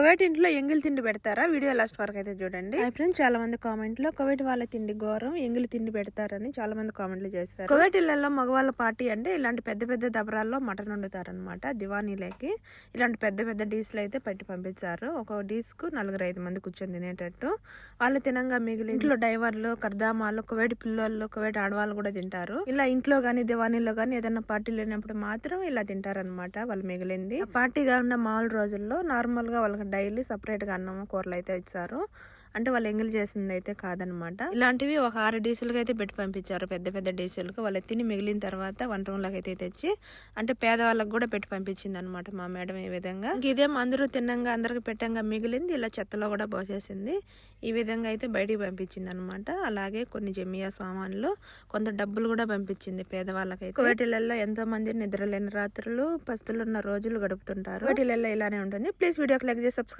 Kuwait ఇంట్లో ఎంగిల్ తిండి పెడతారా? వీడియో లాస్ట్ వరకు అయితే చూడండి. ఫ్రెండ్స్ చాలా మంది కామెంట్లో కువైట్ వాళ్ళ తిండి ఘోరం ఎంగిల్ తిండి పెడతారని చాలా మంది కామెంట్లు చేస్తారు కువైట్ ఇళ్ళలో మగవాళ్ళ పార్టీ అంటే ఇలాంటి పెద్ద పెద్ద దబరాల్లో మటన్ వండుతారనమాట దివానీలకి. ఇలాంటి పెద్ద పెద్ద డీస్లు అయితే పెట్టి పంపించారు. ఒక డీస్కు నలుగురు ఐదు మంది కూర్చొని తినేటట్టు. వాళ్ళు తినంగా మిగిలి ఇంట్లో డైవర్లు కర్దామాలు కువైట్ పిల్లోళ్ళు కువైట్ ఆడవాళ్ళు కూడా తింటారు. ఇలా ఇంట్లో గానీ దివానీలో గానీ ఏదైనా పార్టీ లేనప్పుడు మాత్రం ఇలా తింటారనమాట వాళ్ళు మిగిలింది. పార్టీగా ఉన్న మామూలు రోజుల్లో నార్మల్గా వాళ్ళకి డైలీ సపరేట్గా అన్నం కూరలు అయితే ఇచ్చారు. అంటే వాళ్ళు ఎంగిల్ చేసింది అయితే కాదనమాట. ఇలాంటివి ఒక ఆరు డీసెల్కి అయితే పెట్టి పంపించారు. పెద్ద పెద్ద డీసెల్కి వాళ్ళు తిని మిగిలిన తర్వాత వంట రూమ్లోకి అయితే తెచ్చి అంటే పేదవాళ్ళకి కూడా పెట్టి పంపించింది అనమాట మా మేడం ఈ విధంగా. ఇదేం అందరూ తిన్నంగా అందరికి పెట్టంగా మిగిలింది ఇలా చెత్తలో కూడా పోసేసింది. ఈ విధంగా అయితే బయటికి పంపించింది అనమాట అలాగే కొన్ని జమియా సామాన్లు కొంత డబ్బులు కూడా పంపించింది పేదవాళ్ళకైతే. వాటిలలో ఎంతో మంది నిద్రలేని రాత్రులు పస్తులున్న రోజులు గడుపుతుంటారు. వాటిలలో ఇలానే ఉంటుంది. ప్లీజ్ వీడియోకి లైక్ చేసి సబ్స్క్రైబ్